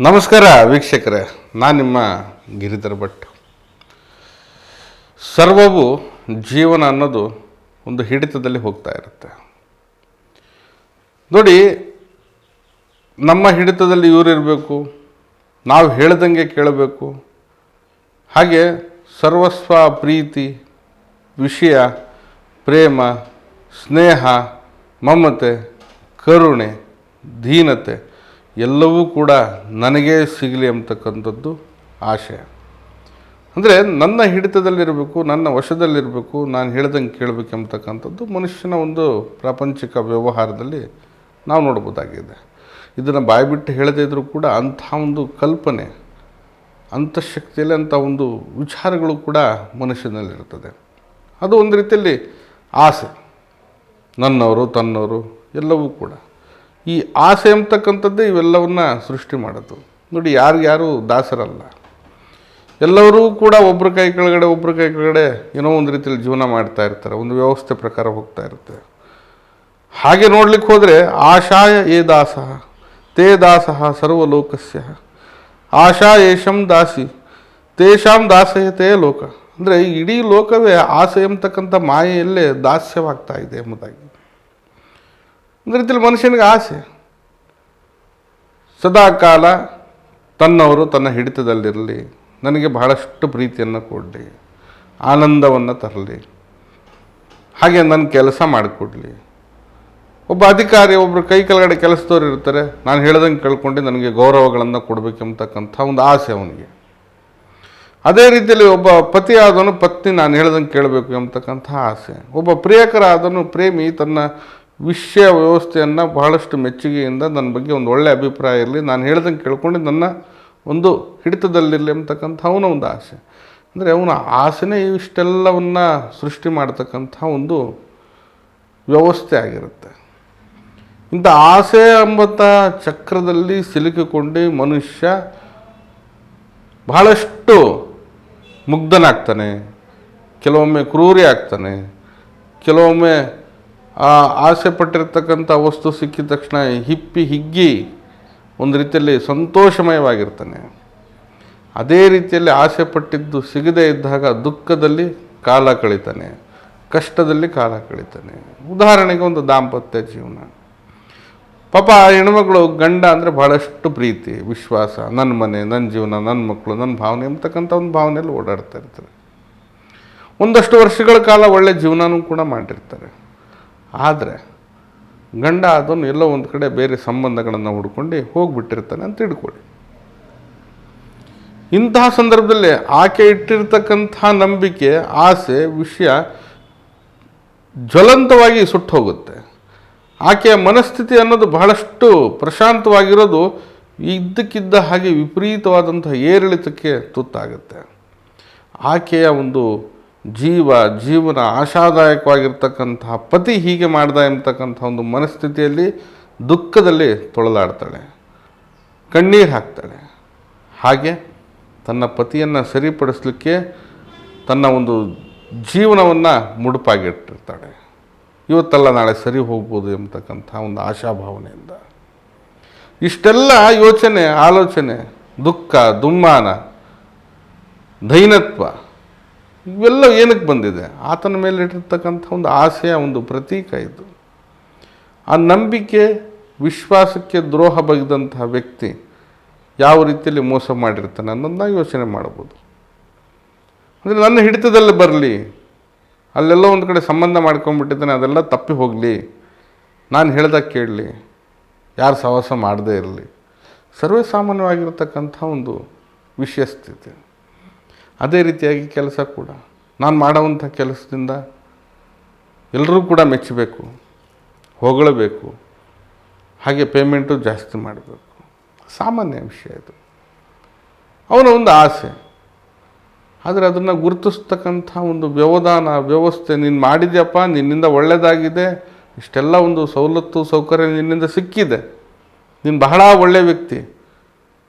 ನಮಸ್ಕಾರ ವೀಕ್ಷಕರೇ, ನಾನು ನಿಮ್ಮ ಗಿರಿಧರ ಭಟ್. ಸರ್ವವು ಜೀವನ ಅನ್ನೋದು ಒಂದು ಹಿಡಿತದಲ್ಲಿ ಹೋಗ್ತಾ ಇರುತ್ತೆ. ನೋಡಿ, ನಮ್ಮ ಹಿಡಿತದಲ್ಲಿ ಇವರಿರಬೇಕು ನಾವು ಹೇಳ್ದಂಗೆ ಕೇಳಬೇಕು. ಹಾಗೆ ಸರ್ವಸ್ವ ಪ್ರೀತಿ, ವಿಷಯ, ಪ್ರೇಮ, ಸ್ನೇಹ, ಮಮತೆ, ಕರುಣೆ, ದೀನತೆ ಎಲ್ಲವೂ ಕೂಡ ನನಗೇ ಸಿಗಲಿ ಅಂತಕ್ಕಂಥದ್ದು ಆಶಯ ಅಂದರೆ ನನ್ನ ಹಿಡಿತದಲ್ಲಿರಬೇಕು, ನನ್ನ ವಶದಲ್ಲಿರಬೇಕು, ನಾನು ಹೇಳ್ದಂಗೆ ಕೇಳಬೇಕೆಂಬತಕ್ಕಂಥದ್ದು ಮನುಷ್ಯನ ಒಂದು ಪ್ರಾಪಂಚಿಕ ವ್ಯವಹಾರದಲ್ಲಿ ನಾವು ನೋಡ್ಬೋದಾಗಿದೆ. ಇದನ್ನು ಬಾಯ್ಬಿಟ್ಟು ಹೇಳದೇ ಇದ್ದರೂ ಕೂಡ ಅಂಥ ಒಂದು ಕಲ್ಪನೆ ಅಂತಃಶಕ್ತಿಯಲ್ಲಿ ಅಂಥ ಒಂದು ವಿಚಾರಗಳು ಕೂಡ ಮನುಷ್ಯನಲ್ಲಿರ್ತದೆ. ಅದು ಒಂದು ರೀತಿಯಲ್ಲಿ ಆಸೆ. ನನ್ನವರು ತನ್ನವರು ಎಲ್ಲವೂ ಕೂಡ. ಈ ಆಸೆ ಅಂತಕ್ಕಂಥದ್ದೇ ಇವೆಲ್ಲವನ್ನ ಸೃಷ್ಟಿ ಮಾಡೋದು. ನೋಡಿ ಯಾರಿಗ್ಯಾರು ದಾಸರಲ್ಲ. ಎಲ್ಲರೂ ಕೂಡ ಒಬ್ಬರ ಕೈ ಕೆಳಗಡೆ ಒಬ್ಬರ ಕೈ ಕೆಳಗಡೆ ಏನೋ ಒಂದು ರೀತಿಯಲ್ಲಿ ಜೀವನ ಮಾಡ್ತಾ ಇರ್ತಾರೆ. ಒಂದು ವ್ಯವಸ್ಥೆ ಪ್ರಕಾರ ಹೋಗ್ತಾ ಇರುತ್ತೆ. ಹಾಗೆ ನೋಡ್ಲಿಕ್ಕೆ ಹೋದರೆ, ಆಶಾಯ ಏ ದಾಸ, ತೇ ದಾಸ ಸರ್ವಲೋಕಸ್ಯ. ಆಶಾ ಏಷಂ ದಾಸಿ ತೇಷಾಂ ದಾಸಯತೆ ಲೋಕ. ಅಂದರೆ ಇಡೀ ಲೋಕವೇ ಆಸೆ ಎಂಬತಕ್ಕಂಥ ಮಾಯೆಯಲ್ಲೇ ದಾಸ್ಯವಾಗ್ತಾ ಇದೆ ಎಂಬುದಾಗಿ. ಒಂದು ರೀತಿಯಲ್ಲಿ ಮನುಷ್ಯನಿಗೆ ಆಸೆ. ಸದಾ ಕಾಲ ತನ್ನವರು ತನ್ನ ಹಿಡಿತದಲ್ಲಿರಲಿ, ನನಗೆ ಬಹಳಷ್ಟು ಪ್ರೀತಿಯನ್ನು ಕೊಡಲಿ, ಆನಂದವನ್ನು ತರಲಿ, ಹಾಗೆ ನನ್ನ ಕೆಲಸ ಮಾಡಿಕೊಡ್ಲಿ. ಒಬ್ಬ ಅಧಿಕಾರಿ ಒಬ್ಬರು ಕೈ ಕೆಳಗಡೆ ಕೆಲಸದವ್ರು ಇರ್ತಾರೆ, ನಾನು ಹೇಳ್ದಂಗೆ ಕೇಳ್ಕೊಂಡು ನನಗೆ ಗೌರವಗಳನ್ನು ಕೊಡಬೇಕೆಂಬತಕ್ಕಂಥ ಒಂದು ಆಸೆ ಅವನಿಗೆ. ಅದೇ ರೀತಿಯಲ್ಲಿ ಒಬ್ಬ ಪತಿ ಪತ್ನಿ, ನಾನು ಹೇಳ್ದಂಗೆ ಕೇಳಬೇಕು ಎಂಬತಕ್ಕಂಥ ಆಸೆ. ಒಬ್ಬ ಪ್ರಿಯಕರ ಆದನು ಪ್ರೇಮಿ, ತನ್ನ ವಿಷಯ ವ್ಯವಸ್ಥೆಯನ್ನು ಬಹಳಷ್ಟು ಮೆಚ್ಚುಗೆಯಿಂದ ನನ್ನ ಬಗ್ಗೆ ಒಂದು ಒಳ್ಳೆಯ ಅಭಿಪ್ರಾಯ ಇರಲಿ. ನಾನು ಹೇಳ್ದಂಗೆ ಕೇಳ್ಕೊಂಡು ನನ್ನ ಒಂದು ಹಿಡಿತದಲ್ಲಿರಲಿ ಎಂಬತಕ್ಕಂಥ ಅವನ ಒಂದು ಆಸೆ. ಅಂದರೆ ಅವನ ಆಸೆನೇ ಇಷ್ಟೆಲ್ಲವನ್ನ ಸೃಷ್ಟಿ ಮಾಡ್ತಕ್ಕಂಥ ಒಂದು ವ್ಯವಸ್ಥೆ ಆಗಿರುತ್ತೆ. ಇಂಥ ಆಸೆ ಎಂಬತ್ತ ಚಕ್ರದಲ್ಲಿ ಸಿಲುಕಿಕೊಂಡು ಮನುಷ್ಯ ಬಹಳಷ್ಟು ಮುಗ್ಧನಾಗ್ತಾನೆ. ಕೆಲವೊಮ್ಮೆ ಕ್ರೂರಿ ಆಗ್ತಾನೆ. ಕೆಲವೊಮ್ಮೆ ಆಸೆ ಪಟ್ಟಿರ್ತಕ್ಕಂಥ ವಸ್ತು ಸಿಕ್ಕಿದ ತಕ್ಷಣ ಹಿಪ್ಪಿ ಹಿಗ್ಗಿ ಒಂದು ರೀತಿಯಲ್ಲಿ ಸಂತೋಷಮಯವಾಗಿರ್ತಾನೆ. ಅದೇ ರೀತಿಯಲ್ಲಿ ಆಸೆ ಪಟ್ಟಿದ್ದು ಸಿಗದೇ ಇದ್ದಾಗ ದುಃಖದಲ್ಲಿ ಕಾಲ ಕಳೀತಾನೆ. ಕಷ್ಟದಲ್ಲಿ ಕಾಲ ಕಳೀತಾನೆ. ಉದಾಹರಣೆಗೆ ಒಂದು ದಾಂಪತ್ಯ ಜೀವನ. ಪಾಪ ಆ ಹೆಣ್ಮಗಳು ಗಂಡ ಅಂದರೆ ಭಾಳಷ್ಟು ಪ್ರೀತಿ, ವಿಶ್ವಾಸ ನನ್ನ ಮನೆ ನನ್ನ ಜೀವನ ನನ್ನ ಮಕ್ಕಳು ನನ್ನ ಭಾವನೆ ಎಂಬತಕ್ಕಂಥ ಒಂದು ಭಾವನೆಯಲ್ಲಿ ಓಡಾಡ್ತಾ ಇರ್ತಾರೆ. ಒಂದಷ್ಟು ವರ್ಷಗಳ ಕಾಲ ಒಳ್ಳೆ ಜೀವನನೂ ಕೂಡ ಮಾಡಿರ್ತಾರೆ. ಆದರೆ ಗಂಡ ಅದನ್ನು ಎಲ್ಲೋ ಒಂದು ಕಡೆ ಬೇರೆ ಸಂಬಂಧಗಳನ್ನು ಹುಡ್ಕೊಂಡು ಹೋಗ್ಬಿಟ್ಟಿರ್ತಾನೆ ಅಂತ ತಿಳ್ಕೊಳ್ಳಿ. ಇಂತಹ ಸಂದರ್ಭದಲ್ಲಿ ಆಕೆ ಇಟ್ಟಿರ್ತಕ್ಕಂಥ ನಂಬಿಕೆ, ಆಸೆ, ವಿಷಯ ಜ್ವಲಂತವಾಗಿ ಸುಟ್ಟು ಹೋಗುತ್ತೆ ಆಕೆಯ ಮನಸ್ಥಿತಿ ಅನ್ನೋದು ಬಹಳಷ್ಟು ಪ್ರಶಾಂತವಾಗಿರೋದು ಇದ್ದಕ್ಕಿದ್ದ ಹಾಗೆ ವಿಪರೀತವಾದಂತಹ ಏರಿಳಿತಕ್ಕೆ ತುತ್ತಾಗುತ್ತೆ. ಆಕೆಯ ಒಂದು ಜೀವ, ಜೀವನ ಆಶಾದಾಯಕವಾಗಿರ್ತಕ್ಕಂತಹ ಪತಿ ಹೀಗೆ ಮಾಡ್ದ ಎಂಬತಕ್ಕಂಥ ಒಂದು ಮನಸ್ಥಿತಿಯಲ್ಲಿ ದುಃಖದಲ್ಲಿ ತೊಳಲಾಡ್ತಾಳೆ. ಕಣ್ಣೀರು ಹಾಕ್ತಾಳೆ. ಹಾಗೆ ತನ್ನ ಪತಿಯನ್ನು ಸರಿಪಡಿಸಲಿಕ್ಕೆ ತನ್ನ ಒಂದು ಜೀವನವನ್ನು ಮುಡುಪಾಗಿಟ್ಟಿರ್ತಾಳೆ. ಇವತ್ತಲ್ಲ ನಾಳೆ ಸರಿ ಹೋಗ್ಬೋದು ಎಂಬತಕ್ಕಂಥ ಒಂದು ಆಶಾಭಾವನೆಯಿಂದ. ಇಷ್ಟೆಲ್ಲ ಯೋಚನೆ, ಆಲೋಚನೆ, ದುಃಖ, ದುಮ್ಮಾನ, ದೈನತ್ವ ಇವೆಲ್ಲ ಏನಕ್ಕೆ ಬಂದಿದೆ? ಆತನ ಮೇಲೆ ಇಟ್ಟಿರ್ತಕ್ಕಂಥ ಒಂದು ಆಸೆಯ ಒಂದು ಪ್ರತೀಕ ಇದು. ಆ ನಂಬಿಕೆ, ವಿಶ್ವಾಸಕ್ಕೆ ದ್ರೋಹ ಬಗೆದಂತಹ ವ್ಯಕ್ತಿ ಯಾವ ರೀತಿಯಲ್ಲಿ ಮೋಸ ಮಾಡಿರ್ತಾನೆ ಅನ್ನೋದನ್ನ ಯೋಚನೆ ಮಾಡ್ಬೋದು. ಅಂದರೆ ನನ್ನ ಹಿಡಿತದಲ್ಲಿ ಬರಲಿ, ಅಲ್ಲೆಲ್ಲ ಒಂದು ಕಡೆ ಸಂಬಂಧ ಮಾಡ್ಕೊಂಡ್ಬಿಟ್ಟಿದ್ದಾನೆ, ಅದೆಲ್ಲ ತಪ್ಪಿ ಹೋಗಲಿ, ನಾನು ಹೇಳ್ದಾಗ ಕೇಳಲಿ, ಯಾರು ಸಹವಾಸ ಮಾಡದೇ ಇರಲಿ ಸರ್ವೇ ಸಾಮಾನ್ಯವಾಗಿರ್ತಕ್ಕಂಥ ಒಂದು ವಿಷಯ ಸ್ಥಿತಿ ಅದೇ ರೀತಿಯಾಗಿ ಕೆಲಸ ಕೂಡ. ನಾನು ಮಾಡುವಂಥ ಕೆಲಸದಿಂದ ಎಲ್ಲರೂ ಕೂಡ ಮೆಚ್ಚಬೇಕು, ಹೊಗಳಬೇಕು, ಹಾಗೆ ಪೇಮೆಂಟು ಜಾಸ್ತಿ ಮಾಡಬೇಕು. ಸಾಮಾನ್ಯ ವಿಷಯ ಇದು. ಅವನ ಒಂದು ಆಸೆ. ಆದರೆ ಅದನ್ನು ಗುರುತಿಸ್ತಕ್ಕಂಥ ಒಂದು ವ್ಯವಧಾನ, ವ್ಯವಸ್ಥೆ, ನೀನು ಮಾಡಿದ್ಯಪ್ಪ, ನಿನ್ನಿಂದ ಒಳ್ಳೆಯದಾಗಿದೆ ಇಷ್ಟೆಲ್ಲ ಒಂದು ಸವಲತ್ತು, ಸೌಕರ್ಯ ನಿನ್ನಿಂದ ಸಿಕ್ಕಿದೆ. ನೀನು ಬಹಳ ಒಳ್ಳೆಯ ವ್ಯಕ್ತಿ.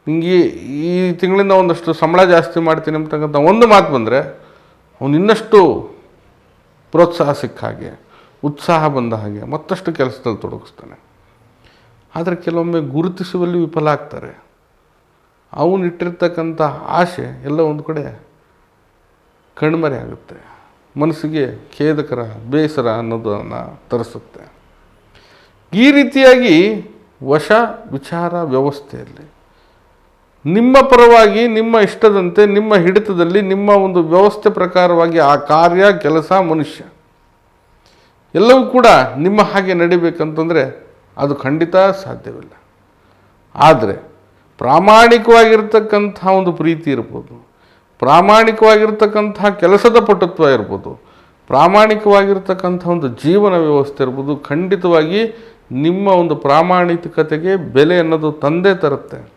ನಿಂಗೆ ಈ ತಿಂಗಳಿಂದ ಒಂದಷ್ಟು ಸಂಬಳ ಜಾಸ್ತಿ ಮಾಡ್ತೀನಿ ಅಂತಕ್ಕಂಥ ಒಂದು ಮಾತು ಬಂದರೆ, ಅವನು ಇನ್ನಷ್ಟು ಪ್ರೋತ್ಸಾಹ ಸಿಕ್ಕ ಹಾಗೆ, ಉತ್ಸಾಹ ಬಂದ ಹಾಗೆ ಮತ್ತಷ್ಟು ಕೆಲಸದಲ್ಲಿ ತೊಡಗಿಸ್ತಾನೆ. ಆದರೆ ಕೆಲವೊಮ್ಮೆ ಗುರುತಿಸುವಲ್ಲಿ ವಿಫಲ ಆಗ್ತಾರೆ. ಅವನಿಟ್ಟಿರ್ತಕ್ಕಂಥ ಆಸೆ ಎಲ್ಲ ಒಂದು ಕಡೆ ಕಣ್ಮರೆ ಆಗುತ್ತೆ. ಮನಸ್ಸಿಗೆ ಖೇದಕರ, ಬೇಸರ ಅನ್ನೋದನ್ನು ತರಿಸುತ್ತೆ. ಈ ರೀತಿಯಾಗಿ ವಶ, ವಿಚಾರ, ವ್ಯವಸ್ಥೆಯಲ್ಲಿ ನಿಮ್ಮ ಪರವಾಗಿ, ನಿಮ್ಮ ಇಷ್ಟದಂತೆ, ನಿಮ್ಮ ಹಿಡಿತದಲ್ಲಿ, ನಿಮ್ಮ ಒಂದು ವ್ಯವಸ್ಥೆ ಪ್ರಕಾರವಾಗಿ ಆ ಕಾರ್ಯ, ಕೆಲಸ, ಮನುಷ್ಯ. ಎಲ್ಲವೂ ಕೂಡ ನಿಮ್ಮ ಹಾಗೆ ನಡಿಬೇಕಂತಂದರೆ ಅದು ಖಂಡಿತ ಸಾಧ್ಯವಿಲ್ಲ. ಆದರೆ ಪ್ರಾಮಾಣಿಕವಾಗಿರ್ತಕ್ಕಂಥ ಒಂದು ಪ್ರೀತಿ ಇರ್ಬೋದು. ಪ್ರಾಮಾಣಿಕವಾಗಿರ್ತಕ್ಕಂಥ ಕೆಲಸದ ಪಟುತ್ವ ಇರ್ಬೋದು. ಪ್ರಾಮಾಣಿಕವಾಗಿರ್ತಕ್ಕಂಥ ಒಂದು ಜೀವನ ವ್ಯವಸ್ಥೆ ಇರ್ಬೋದು. ಖಂಡಿತವಾಗಿ ನಿಮ್ಮ ಒಂದು ಪ್ರಾಮಾಣಿಕತೆಗೆ ಬೆಲೆ ಅನ್ನೋದು ತಂದೇ ತರುತ್ತೆ.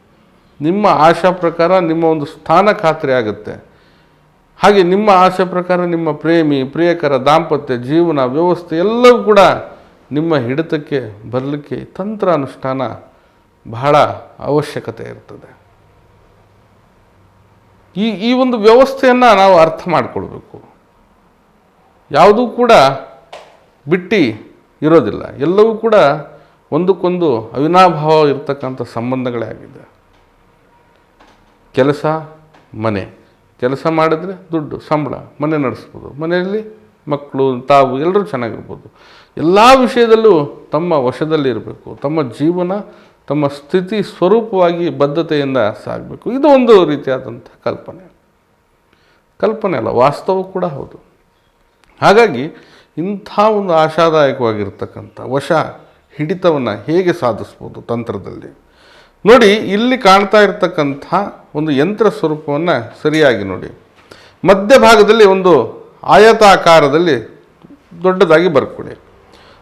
ನಿಮ್ಮ ಆಶಾ ಪ್ರಕಾರ ನಿಮ್ಮ ಒಂದು ಸ್ಥಾನ ಖಾತ್ರಿ ಆಗುತ್ತೆ. ಹಾಗೆ ನಿಮ್ಮ ಆಶೆ ಪ್ರಕಾರ ನಿಮ್ಮ ಪ್ರೇಮಿ, ಪ್ರಿಯಕರ, ದಾಂಪತ್ಯ, ಜೀವನ, ವ್ಯವಸ್ಥೆ ಎಲ್ಲವೂ ಕೂಡ ನಿಮ್ಮ ಹಿಡಿತಕ್ಕೆ, ಬರಲಿಕ್ಕೆ ತಂತ್ರ ಅನುಷ್ಠಾನ ಬಹಳ ಅವಶ್ಯಕತೆ ಇರ್ತದೆ. ಈ ಈ ಒಂದು ವ್ಯವಸ್ಥೆಯನ್ನು ನಾವು ಅರ್ಥ ಮಾಡಿಕೊಳ್ಬೇಕು. ಯಾವುದೂ ಕೂಡ ಬಿಟ್ಟಿ ಇರೋದಿಲ್ಲ. ಎಲ್ಲವೂ ಕೂಡ ಒಂದಕ್ಕೊಂದು ಅವಿನಾಭಾವ ಇರತಕ್ಕಂಥ ಸಂಬಂಧಗಳೇ ಆಗಿದೆ ಕೆಲಸ ಮನೆ. ಕೆಲಸ ಮಾಡಿದ್ರೆ ದುಡ್ಡು, ಸಂಬಳ, ಮನೆ ನಡೆಸ್ಬೋದು. ಮನೆಯಲ್ಲಿ ಮಕ್ಕಳು, ತಾವು ಎಲ್ಲರೂ ಚೆನ್ನಾಗಿರ್ಬೋದು. ಎಲ್ಲ ವಿಷಯದಲ್ಲೂ ತಮ್ಮ ವಶದಲ್ಲಿರಬೇಕು ತಮ್ಮ ಜೀವನ, ತಮ್ಮ ಸ್ಥಿತಿ ಸ್ವರೂಪವಾಗಿ ಬದ್ಧತೆಯಿಂದ ಸಾಗಬೇಕು. ಇದು ಒಂದು ರೀತಿಯಾದಂಥ ಕಲ್ಪನೆ. ಕಲ್ಪನೆ ಅಲ್ಲ, ವಾಸ್ತವ ಕೂಡ ಹೌದು. ಹಾಗಾಗಿ ಇಂಥ ಒಂದು ಆಶಾದಾಯಕವಾಗಿರ್ತಕ್ಕಂಥ ವಶ ಹಿಡಿತವನ್ನು ಹೇಗೆ ಸಾಧಿಸ್ಬೋದು ತಂತ್ರದಲ್ಲಿ? ನೋಡಿ, ಇಲ್ಲಿ ಕಾಣ್ತಾ ಇರತಕ್ಕಂಥ ಒಂದು ಯಂತ್ರ ಸ್ವರೂಪವನ್ನು ಸರಿಯಾಗಿ ನೋಡಿ. ಮಧ್ಯಭಾಗದಲ್ಲಿ ಒಂದು ಆಯತಾಕಾರದಲ್ಲಿ ದೊಡ್ಡದಾಗಿ ಬರ್ಕೊಡಿ.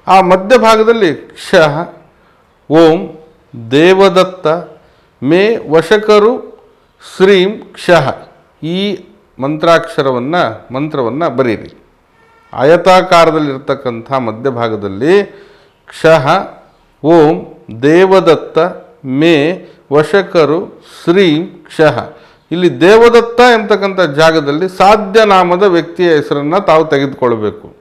ಆ ಮಧ್ಯಭಾಗದಲ್ಲಿ ಕ್ಷ, ಓಂ, ದೇವದತ್ತ, ಮೇ, ವಶಕರು ಶ್ರೀಂ ಕ್ಷಃ ಈ ಮಂತ್ರಾಕ್ಷರವನ್ನು, ಮಂತ್ರವನ್ನು ಬರೀರಿ. ಆಯತಾಕಾರದಲ್ಲಿರ್ತಕ್ಕಂಥ ಮಧ್ಯಭಾಗದಲ್ಲಿ ಕ್ಷ, ಓಂ, ದೇವದತ್ತ ಮೇ ವಶಕರು ಶ್ರೀ ಕ್ಷಃ. ಇಲ್ಲಿ ದೇವದತ್ತ ಎಂತಕ್ಕಂಥ ಜಾಗದಲ್ಲಿ ಸಾಧ್ಯ ನಾಮದ ವ್ಯಕ್ತಿಯ ಹೆಸರನ್ನು ತಾವು ತೆಗೆದುಕೊಳ್ಬೇಕು.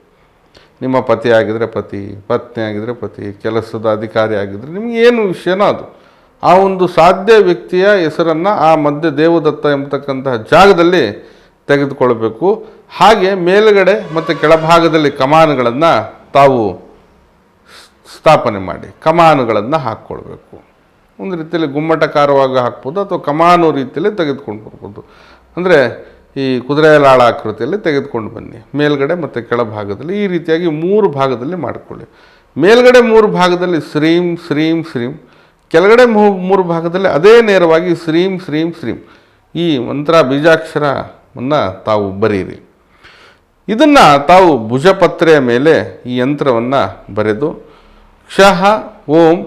ನಿಮ್ಮ ಪತಿ ಆಗಿದರೆ ಪತಿ, ಪತ್ನಿ ಆಗಿದ್ದರೆ ಪತಿ, ಕೆಲಸದ ಅಧಿಕಾರಿ ಆಗಿದ್ರೆ ನಿಮಗೆ ಏನು ವಿಷಯನೋ ಅದು. ಆ ಒಂದು ಸಾಧ್ಯ ವ್ಯಕ್ತಿಯ ಹೆಸರನ್ನು ಆ ಮಧ್ಯೆ ದೇವದತ್ತ ಎಂಬತಕ್ಕಂತಹ ಜಾಗದಲ್ಲಿ ತೆಗೆದುಕೊಳ್ಬೇಕು. ಹಾಗೆ ಮೇಲುಗಡೆ ಮತ್ತು ಕೆಳಭಾಗದಲ್ಲಿ ಕಮಾನುಗಳನ್ನು ತಾವು ಸ್ಥಾಪನೆ ಮಾಡಿ, ಕಮಾನುಗಳನ್ನು ಹಾಕ್ಕೊಳ್ಬೇಕು. ಒಂದು ರೀತಿಯಲ್ಲಿ ಗುಮ್ಮಟಕಾರವಾಗಿ ಹಾಕ್ಬೋದು ಅಥವಾ ಕಮಾನು ರೀತಿಯಲ್ಲಿ ತೆಗೆದುಕೊಂಡು ಬರ್ಬೋದು. ಅಂದರೆ ಈ ಲಾಳ ಆಕೃತಿಯಲ್ಲಿ ತೆಗೆದುಕೊಂಡು ಬನ್ನಿ. ಮೇಲ್ಗಡೆ ಮತ್ತು ಕೆಳಭಾಗದಲ್ಲಿ ಈ ರೀತಿಯಾಗಿ ಮೂರು ಭಾಗದಲ್ಲಿ ಮಾಡಿಕೊಳ್ಳಿ. ಮೇಲ್ಗಡೆ ಮೂರು ಭಾಗದಲ್ಲಿ ಶ್ರೀಂ ಶ್ರೀಂ ಶ್ರೀಂ. ಕೆಳಗಡೆ ಮೂರು ಭಾಗದಲ್ಲಿ ಅದೇ ನೇರವಾಗಿ ಶ್ರೀಂ ಶ್ರೀಂ ಶ್ರೀಂ. ಈ ಮಂತ್ರ ಬೀಜಾಕ್ಷರವನ್ನು ತಾವು ಬರೀರಿ. ಇದನ್ನು ತಾವು ಭುಜಪತ್ರೆಯ ಮೇಲೆ ಈ ಯಂತ್ರವನ್ನು ಬರೆದು, ಕ್ಷಃ ಓಂ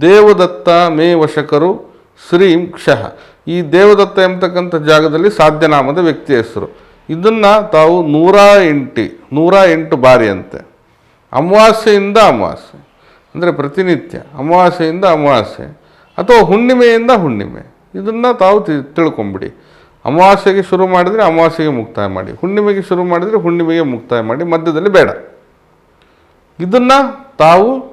ದೇವದತ್ತ ಮೇ ವಶಕರು ಶ್ರೀಂ ಕ್ಷಃ. ಈ ದೇವದತ್ತ ಎಂಬತಕ್ಕಂಥ ಜಾಗದಲ್ಲಿ ಸಾಧ್ಯನಾಮದ ವ್ಯಕ್ತಿಯ ಹೆಸರು. ಇದನ್ನು ತಾವು ನೂರ ಎಂಟಿ, ನೂರ ಎಂಟು ಬಾರಿ ಅಂತೆ ಅಮಾವಾಸ್ಯೆಯಿಂದ ಅಮಾವಾಸ್ಯೆ. ಅಂದರೆ ಪ್ರತಿನಿತ್ಯ, ಅಮಾವಾಸ್ಯೆಯಿಂದ ಅಮಾವಾಸ್ಯೆ ಅಥವಾ ಹುಣ್ಣಿಮೆಯಿಂದ ಹುಣ್ಣಿಮೆ. ಇದನ್ನು ತಾವು ತಿ- ತಿಳ್ಕೊಂಬಿಡಿ. ಅಮಾವಾಸ್ಯೆಗೆ ಶುರು ಮಾಡಿದರೆ ಅಮಾವಾಸ್ಯೆಗೆ ಮುಕ್ತಾಯ ಮಾಡಿ. ಹುಣ್ಣಿಮೆಗೆ ಶುರು ಮಾಡಿದರೆ ಹುಣ್ಣಿಮೆಗೆ ಮುಕ್ತಾಯ ಮಾಡಿ. ಮಧ್ಯದಲ್ಲಿ ಬೇಡ. ಇದನ್ನು ತಾವು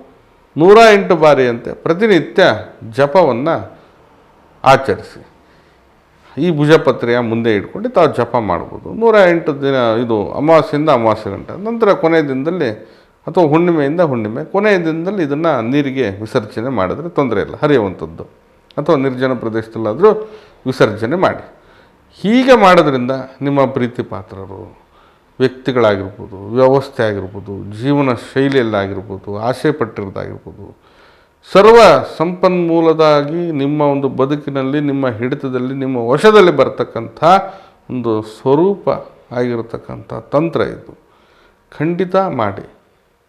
ನೂರ ಎಂಟು ಬಾರಿಯಂತೆ ಪ್ರತಿನಿತ್ಯ ಜಪವನ್ನು ಆಚರಿಸಿ. ಈ ಭುಜಪತ್ರೆಯ ಮುಂದೆ ಇಟ್ಕೊಂಡು ತಾವು ಜಪ ಮಾಡ್ಬೋದು. ನೂರ ಎಂಟು ದಿನ ಇದು ಅಮಾವಾಸ್ಯೆಯಿಂದ ಅಮಾವಾಸ್ಯೆ ಗಂಟೆ. ನಂತರ ಕೊನೆಯ ದಿನದಲ್ಲಿ ಅಥವಾ ಹುಣ್ಣಿಮೆಯಿಂದ ಹುಣ್ಣಿಮೆ. ಕೊನೆಯ ದಿನದಲ್ಲಿ ಇದನ್ನು ನೀರಿಗೆ ವಿಸರ್ಜನೆ ಮಾಡಿದ್ರೆ ತೊಂದರೆ ಇಲ್ಲ. ಹರಿಯುವಂಥದ್ದು. ಅಥವಾ ನಿರ್ಜನ ಪ್ರದೇಶದಲ್ಲಾದರೂ ವಿಸರ್ಜನೆ ಮಾಡಿ. ಹೀಗೆ ಮಾಡೋದ್ರಿಂದ ನಿಮ್ಮ ಪ್ರೀತಿ ಪಾತ್ರರು ವ್ಯಕ್ತಿಗಳಾಗಿರ್ಬೋದು ವ್ಯವಸ್ಥೆ ಆಗಿರ್ಬೋದು ಜೀವನ ಶೈಲಿಯಲ್ಲಾಗಿರ್ಬೋದು ಆಸೆ ಪಟ್ಟಿರೋದಾಗಿರ್ಬೋದು ಸರ್ವ ಸಂಪನ್ಮೂಲದಾಗಿ ನಿಮ್ಮ ಒಂದು ಬದುಕಿನಲ್ಲಿ, ನಿಮ್ಮ ಹಿಡಿತದಲ್ಲಿ, ನಿಮ್ಮ ವಶದಲ್ಲಿ ಬರ್ತಕ್ಕಂಥ ಒಂದು ಸ್ವರೂಪ ಆಗಿರತಕ್ಕಂಥ ತಂತ್ರ ಇದು. ಖಂಡಿತ ಮಾಡಿ.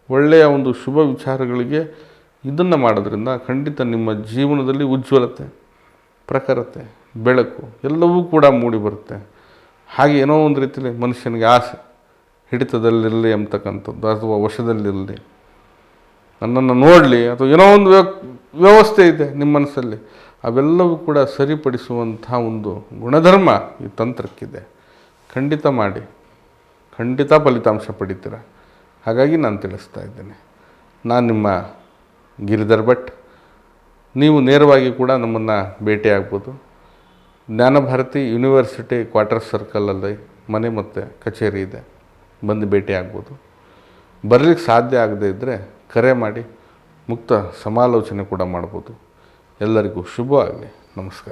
ಒಳ್ಳೆಯ ಒಂದು ಶುಭ ವಿಚಾರಗಳಿಗೆ ಇದನ್ನು ಮಾಡೋದ್ರಿಂದ ಖಂಡಿತ ನಿಮ್ಮ ಜೀವನದಲ್ಲಿ ಉಜ್ವಲತೆ, ಪ್ರಖರತೆ, ಬೆಳಕು ಎಲ್ಲವೂ ಕೂಡ ಮೂಡಿ ಬರುತ್ತೆ ಹಾಗೆ ಏನೋ ಒಂದು ರೀತಿಯಲ್ಲಿ ಮನುಷ್ಯನಿಗೆ ಆಸೆ. ಹಿಡಿತದಲ್ಲಿರಲಿ ಎಂಬತಕ್ಕಂಥದ್ದು, ಅಥವಾ ವಶದಲ್ಲಿರಲಿ. ನನ್ನನ್ನು ನೋಡಲಿ, ಅಥವಾ ಏನೋ ಒಂದು ವ್ಯವ ವ್ಯವಸ್ಥೆ ಇದೆ ನಿಮ್ಮ ಮನಸ್ಸಲ್ಲಿ. ಅವೆಲ್ಲವೂ ಕೂಡ ಸರಿಪಡಿಸುವಂಥ ಒಂದು ಗುಣಧರ್ಮ ಈ ತಂತ್ರಕ್ಕಿದೆ. ಖಂಡಿತ ಮಾಡಿ. ಖಂಡಿತ ಫಲಿತಾಂಶ ಪಡಿತೀರ. ಹಾಗಾಗಿ ನಾನು ತಿಳಿಸ್ತಾ ಇದ್ದೇನೆ. ನಾನು ನಿಮ್ಮ ಗಿರಿಧರ್ ಭಟ್. ನೀವು ನೇರವಾಗಿ ಕೂಡ ನಮ್ಮನ್ನು ಭೇಟಿಯಾಗ್ಬೋದು ಜ್ಞಾನಭಾರತಿ ಯೂನಿವರ್ಸಿಟಿ ಕ್ವಾರ್ಟರ್ ಸರ್ಕಲಲ್ಲಿ ಮನೆ ಮತ್ತು ಕಚೇರಿ ಇದೆ. ಬಂದು ಭೇಟಿ ಆಗ್ಬೋದು. ಬರಲಿಕ್ಕೆ ಸಾಧ್ಯ ಆಗದೇ ಇದ್ದರೆ ಕರೆ ಮಾಡಿ ಮುಕ್ತ ಸಮಾಲೋಚನೆ ಕೂಡ ಮಾಡ್ಬೋದು. ಎಲ್ಲರಿಗೂ ಶುಭವಾಗಲಿ. ನಮಸ್ಕಾರ.